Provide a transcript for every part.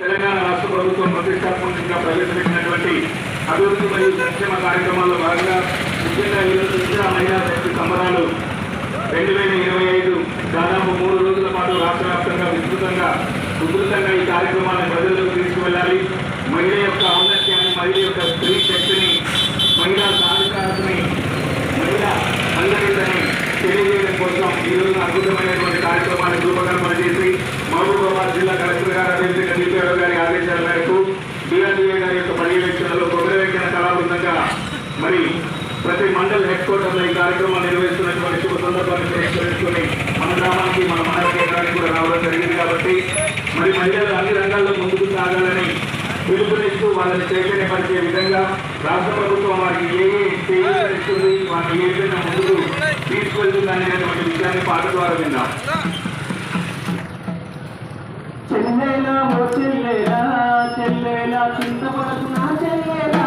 తెలంగాణ రాష్ట్ర ప్రభుత్వం ప్రతిష్టాత్మకంగా ప్రవేశపెట్టినటువంటి అభివృద్ధి మరియు సంక్షేమ కార్యక్రమాల్లో భాగంగా ముఖ్యంగా ఈరోజు ఇందిరా మహిళా శక్తి సంబరాలు రెండు వేల ఇరవై ఐదు దాదాపు మూడు రోజుల ప్రతి మండల్ హెడ్ క్వార్టర్లో ఈ కార్యక్రమాన్ని నిర్వహిస్తున్నటువంటి శుభ సందర్భాన్ని పురస్కరించుకొని మన గ్రామానికి మన మండల కేంద్రానికి కూడా రావడం జరిగింది కాబట్టి మరి మహిళలు అన్ని రంగాల్లో ముందుకు సాగాలని పిలుపునిస్తూ వాళ్ళని చైతన్యపరిచే విధంగా రాష్ట్ర ప్రభుత్వం వారికి ఏ ఏ చేయిస్తుంది వారిని ఏ విధంగా ముందుకు తీసుకెళ్తుంది అనేటువంటి విషయాన్ని పాట ద్వారా విన్నాం. చెల్లెలా చెల్లెలా చెల్లెలా చింతపడకు చెల్లెలా.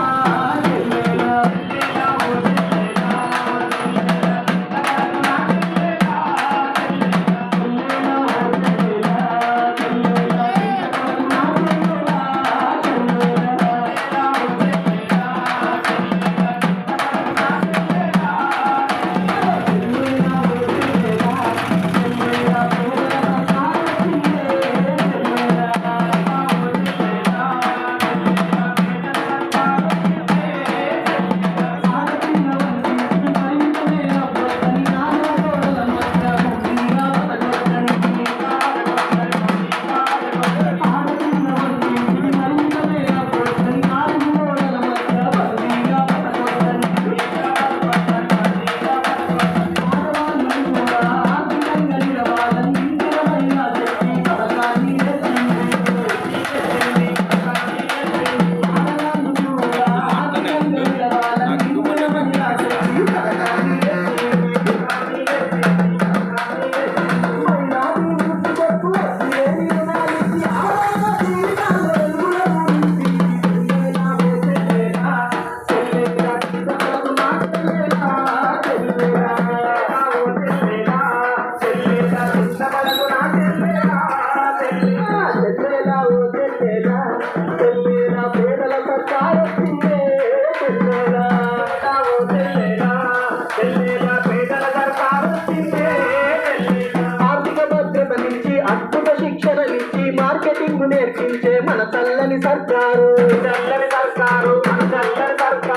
అద్భుత శిక్షణ ఇచ్చి మార్కెటింగ్ నేర్పించే మన చల్లని సర్కారు.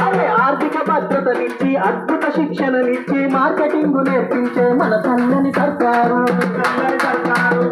మన ఆర్థిక భద్రత నుంచి అద్భుత శిక్షణనిచ్చి మార్కెటింగ్ నేర్పించే మన చల్లని సర్కారు. చల్లని సర్కారు